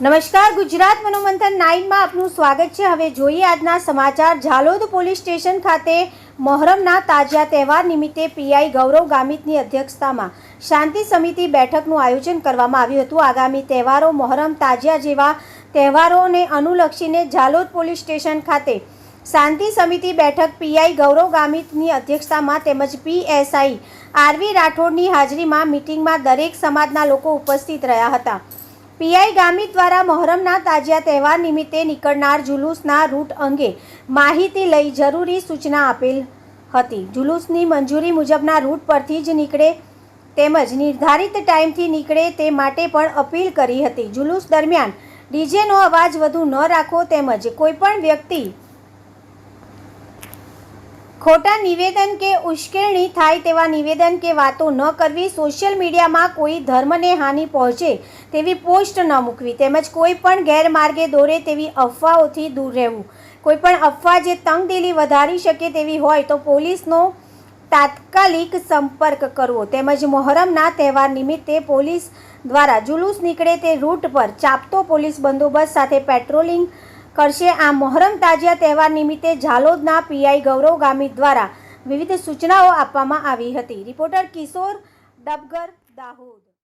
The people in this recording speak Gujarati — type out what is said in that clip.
નમસ્કાર, ગુજરાત મનોમંથન નાઇનમાં આપનું સ્વાગત છે. હવે જોઈએ આજના સમાચાર. ઝાલોદ પોલીસ સ્ટેશન ખાતે મહોરમના તાજિયા તહેવાર નિમિત્તે પીઆઈ ગૌરવ ગામિતની અધ્યક્ષતામાં શાંતિ સમિતિ બેઠકનું આયોજન કરવામાં આવ્યું હતું. આગામી તહેવારો મોહરમ તાજિયા જેવા તહેવારોને અનુલક્ષીને ઝાલોદ પોલીસ સ્ટેશન ખાતે શાંતિ સમિતિ બેઠક પીઆઈ ગૌરવ ગામિતની અધ્યક્ષતામાં તેમજ પીએસઆઈ આરવી રાઠોડની હાજરીમાં મિટિંગમાં દરેક સમાજના લોકો ઉપસ્થિત રહ્યા હતા. પીઆઈ ગામી દ્વારા મહોરમના તાજિયા તહેવાર નિમિત્તે નીકળનાર જુલુસના રૂટ અંગે માહિતી લઈ જરૂરી સૂચના આપેલ હતી. જુલુસની મંજૂરી મુજબના રૂટ પરથી જ નીકળે તેમજ નિર્ધારિત ટાઈમથી નીકળે તે માટે પણ અપીલ કરી હતી. જુલુસ દરમિયાન ડીજેનો અવાજ વધુ ન રાખો તેમજ કોઈપણ વ્યક્તિ ખોટા નિવેદન કે ઉશ્કેરણી થાય તેવા નિવેદન કે વાતો ન કરવી સોશિયલ મીડિયામાં કોઈ ધર્મને હાનિ પહોંચે તેવી પોસ્ટ ન મૂકવી. તેમજ કોઈ પણ ગેરમાર્ગે દોરે તેવી અફવાઓથી દૂર રહેવું. કોઈ પણ અફવા જે તંગદિલી વધારી શકે તેવી હોય તો પોલીસનો તાત્કાલિક સંપર્ક કરવો. તેમજ મોહરમના તહેવાર નિમિત્તે પોલીસ દ્વારા જુલુસ નીકળે તે રૂટ પર ચાપતો પોલીસ બંદોબસ્ત સાથે પેટ્રોલિંગ કરશે. આ મોહરમ તાજિયા તહેવાર નિમિત્તે ઝાલોદના પીઆઈ ગૌરવ ગામિત દ્વારા વિવિધ સૂચનાઓ આપવામાં આવી હતી. રિપોર્ટર કિશોર ડબગર દાહોદ.